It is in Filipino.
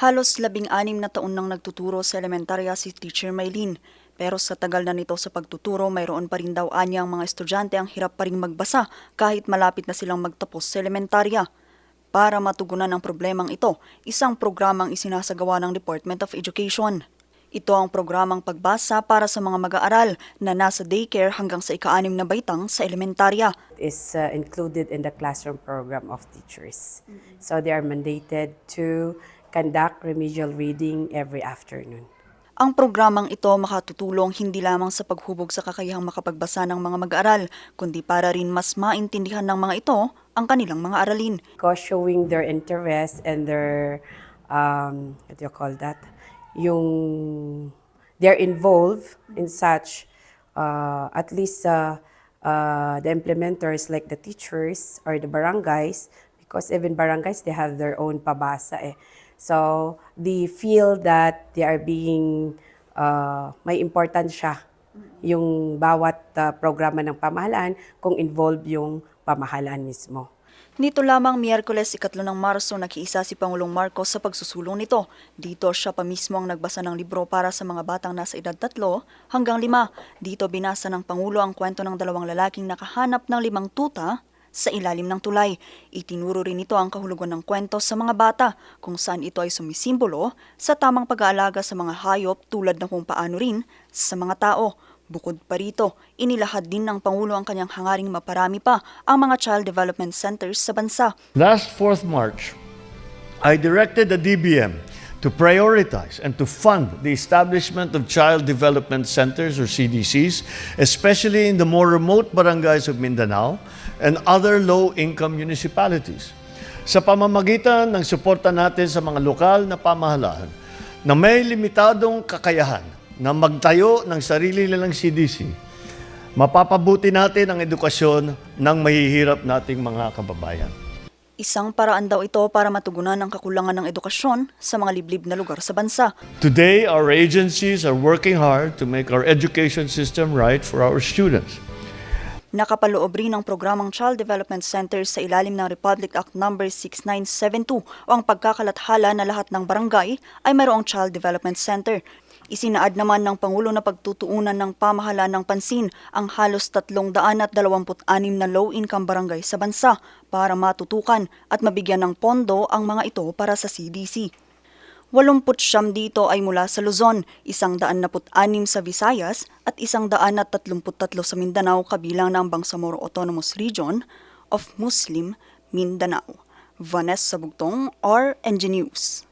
Halos labing-anim na taon nang nagtuturo sa elementarya si Teacher Maylin. Pero sa tagal na nito sa pagtuturo, mayroon pa rin daw anya ang mga estudyante ang hirap pa rin magbasa kahit malapit na silang magtapos sa elementarya. Para matugunan ang problemang ito, isang programang isinasagawa ng Department of Education. Ito ang programang pagbasa para sa mga mag-aaral na nasa daycare hanggang sa ika-anim na baitang sa elementarya. is uh, included in the classroom program of teachers. So they are mandated to conduct remedial reading every afternoon. Ang programang ito makatutulong hindi lamang sa paghubog sa kakayahang makapagbasa ng mga mag-aaral, kundi para rin mas maintindihan ng mga ito ang kanilang mga aralin. Because showing their interest and their, um, what do you call that? Yung, they're involved in such, uh, at least uh, uh, the implementers like the teachers or the barangays, because even barangays, they have their own pabasa eh. So, they feel that they are being, uh, may important siya yung bawat uh, programa ng pamahalaan kung involved yung pamahalaan mismo. Nito lamang Miyerkules ikatlo ng Marso nakiisa si Pangulong Marcos sa pagsusulong nito. Dito siya pa mismo ang nagbasa ng libro para sa mga batang nasa edad tatlo hanggang lima. Dito binasa ng Pangulo ang kwento ng dalawang lalaking nakahanap ng limang tuta sa ilalim ng tulay. Itinuro rin ito ang kahulugan ng kwento sa mga bata kung saan ito ay sumisimbolo sa tamang pag-aalaga sa mga hayop tulad ng kung paano rin sa mga tao. Bukod pa rito, inilahad din ng Pangulo ang kanyang hangaring maparami pa ang mga child development centers sa bansa. Last 4th March, I directed the DBM to prioritize and to fund the establishment of child development centers or CDCs, especially in the more remote barangays of Mindanao and other low-income municipalities. Sa pamamagitan ng suporta natin sa mga lokal na pamahalaan na may limitadong kakayahan na magtayo ng sarili nilang CDC, mapapabuti natin ang edukasyon ng mahihirap nating mga kababayan. Isang paraan daw ito para matugunan ang kakulangan ng edukasyon sa mga liblib na lugar sa bansa. Today, our agencies are working hard to make our education system right for our students. Nakapaloob rin ang programang Child Development Center sa ilalim ng Republic Act No. 6972 o ang pagkakalathala na lahat ng barangay ay mayroong Child Development Center. Isinaad naman ng Pangulo na pagtutuunan ng pamahalaan ng pansin ang halos 326 na low-income barangay sa bansa para matutukan at mabigyan ng pondo ang mga ito para sa CDC. 89 dito ay mula sa Luzon, 116 sa Visayas at 133 sa Mindanao kabilang ng Bangsamoro Autonomous Region of Muslim Mindanao. Vanessa Bugtong, RNG News.